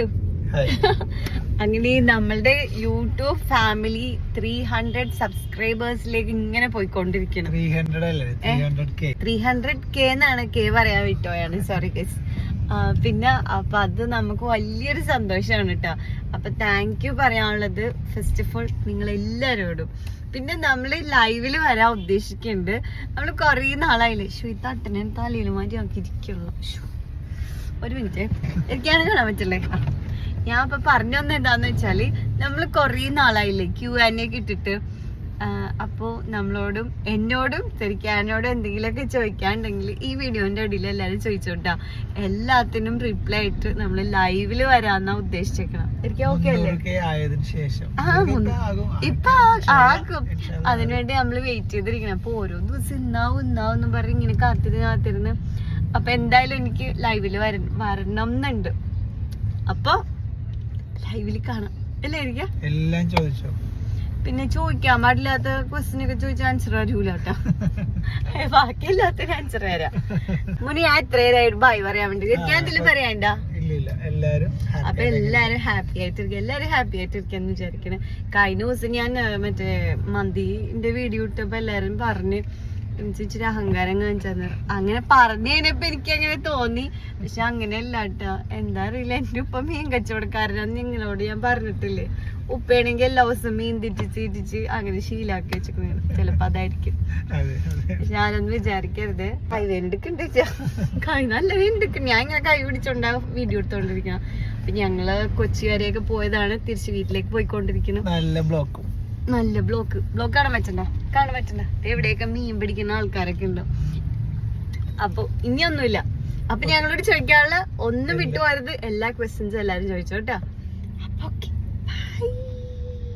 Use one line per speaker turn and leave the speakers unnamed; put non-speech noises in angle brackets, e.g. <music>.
Hello <laughs> അങ്ങനെ നമ്മളുടെ YouTube family three hundred സബ്സ്ക്രൈബേഴ്സിലേക്ക് ഇങ്ങനെ പോയിക്കൊണ്ടിരിക്കണം
ത്രീ ഹൺഡ്രഡ് അല്ലേ? ത്രീ ഹൺഡ്രഡ് കെ
എന്നാണ് കെ പറയാൻ വിട്ടോയാണ് സോറി ഗസ് പിന്നെ അപ്പൊ അത് നമുക്ക് വലിയൊരു സന്തോഷമാണ് കേട്ടോ അപ്പൊ താങ്ക് യു പറയാനുള്ളത് ഫസ്റ്റ് ഓഫ് ഓൾ നിങ്ങൾ എല്ലാവരോടും പിന്നെ നമ്മൾ ലൈവിൽ വരാൻ ഉദ്ദേശിക്കുന്നുണ്ട് നമ്മൾ കുറേ നാളായില്ലേ? ശ്വേത അട്ടനെ തലയിൽ മാറ്റി നമുക്ക് ഇരിക്കുള്ളൂ. ഒരു മിനിറ്റ്. എനിക്കാണ് കാണാൻ പറ്റില്ലേ. ഞാൻ ഇപ്പൊ പറഞ്ഞു വന്ന എന്താന്ന് വെച്ചാൽ നമ്മൾ കൊറേ നാളായില്ലേ ക്യൂ ആൻ ഒക്കെ ഇട്ടിട്ട്. ആ, അപ്പോ നമ്മളോടും എന്നോടും തിരിക്കാനോടും എന്തെങ്കിലുമൊക്കെ ചോദിക്കാണ്ടെങ്കിൽ ഈ വീഡിയോന്റെ അടിയിൽ എല്ലാവരും ചോദിച്ചോട്ടാ. എല്ലാത്തിനും റിപ്ലൈ ആയിട്ട് നമ്മൾ ലൈവിൽ വരാന്നാ ഉദ്ദേശിച്ചേക്കണം.
ആകും.
ഇപ്പൊ ആക്കും. അതിനുവേണ്ടി നമ്മൾ വെയിറ്റ് ചെയ്തിരിക്കണം. അപ്പൊ ഓരോ ദിവസം ഇന്നാവും ഇന്നാവും എന്ന് പറഞ്ഞ് ഇങ്ങനെ കാത്തിരുന്ന് കാത്തിരുന്ന്. അപ്പൊ എന്തായാലും എനിക്ക് ലൈവിൽ വര വരണം എന്നുണ്ട് അപ്പൊ ലൈവിൽ കാണാം. അല്ലേ
എല്ലാം ചോദിച്ചോ.
പിന്നെ ചോദിക്കാൻ പാടില്ലാത്ത ക്വസ്റ്റ്യൻ ഒക്കെ ചോദിച്ചാൽ ആൻസർ അറിയൂല കേട്ടോ. <laughs> ബാക്കി എല്ലാത്തിനും ആൻസർ തരാം മുനി ഞാൻ എത്ര നേരമായിട്ട് ബൈ പറയാൻ വേണ്ടി. ഞാൻ എന്തെങ്കിലും പറയാണ്ട
എല്ലാരും
അപ്പൊ എല്ലാരും ഹാപ്പി ആയിട്ടിരിക്കുക എല്ലാരും ഹാപ്പി ആയിട്ടിരിക്കാന്ന് വിചാരിക്കണേ. കഴിഞ്ഞ ദിവസം ഞാൻ മറ്റേ മന്തിന്റെ വീഡിയോ ഇട്ടപ്പോ എല്ലാരും പറഞ്ഞ് ഇച്ചിരി അഹങ്കാരം കാണിച്ചത് അങ്ങനെ പറഞ്ഞു കഴിഞ്ഞപ്പോ എനിക്ക് അങ്ങനെ തോന്നി. പക്ഷെ അങ്ങനെയല്ല കേട്ടോ എന്താ അറിയില്ല. എന്റെ ഉപ്പ മീൻ കച്ചവടക്കാരനാന്ന് നിങ്ങളോട് ഞാൻ പറഞ്ഞിട്ടില്ലേ. ഉപ്പയാണെങ്കിൽ എല്ലാ ദിവസവും മീൻ തിറ്റിച്ച് തിറ്റിച്ച് അങ്ങനെ ശീലാക്കി വെച്ചിരിക്കുന്നു ചിലപ്പോ അതായിരിക്കും. പക്ഷെ ഞാനൊന്നും വിചാരിക്കരുത്. കൈ വേണ്ടിക്കുണ്ട് കൈ നല്ല വേണ്ടിക്കും ഞാൻ ഇങ്ങനെ കൈ പിടിച്ചോണ്ടാ വീഡിയോ എടുത്തോണ്ടിരിക്കണം. അപ്പൊ ഞങ്ങൾ കൊച്ചുകാരെയൊക്കെ പോയതാണ് തിരിച്ച് വീട്ടിലേക്ക് പോയിക്കൊണ്ടിരിക്കണം.
നല്ല ബ്ലോക്കും.
നല്ല ബ്ലോക്ക് ബ്ലോക്ക് കാണാൻ പറ്റണ്ട കാണാൻ പറ്റണ്ട എവിടെയൊക്കെ മീൻ പിടിക്കുന്ന ആൾക്കാരൊക്കെ ഉണ്ട്. അപ്പൊ ഇനിയൊന്നുമില്ല. അപ്പൊ ഞങ്ങളോട് ചോദിക്കാനുള്ള ഒന്നും വിട്ടുപോരുത് എല്ലാ ക്വസ്റ്റ്യൻസും എല്ലാരും ചോദിച്ചോട്ടാ. അപ്പൊ ബൈ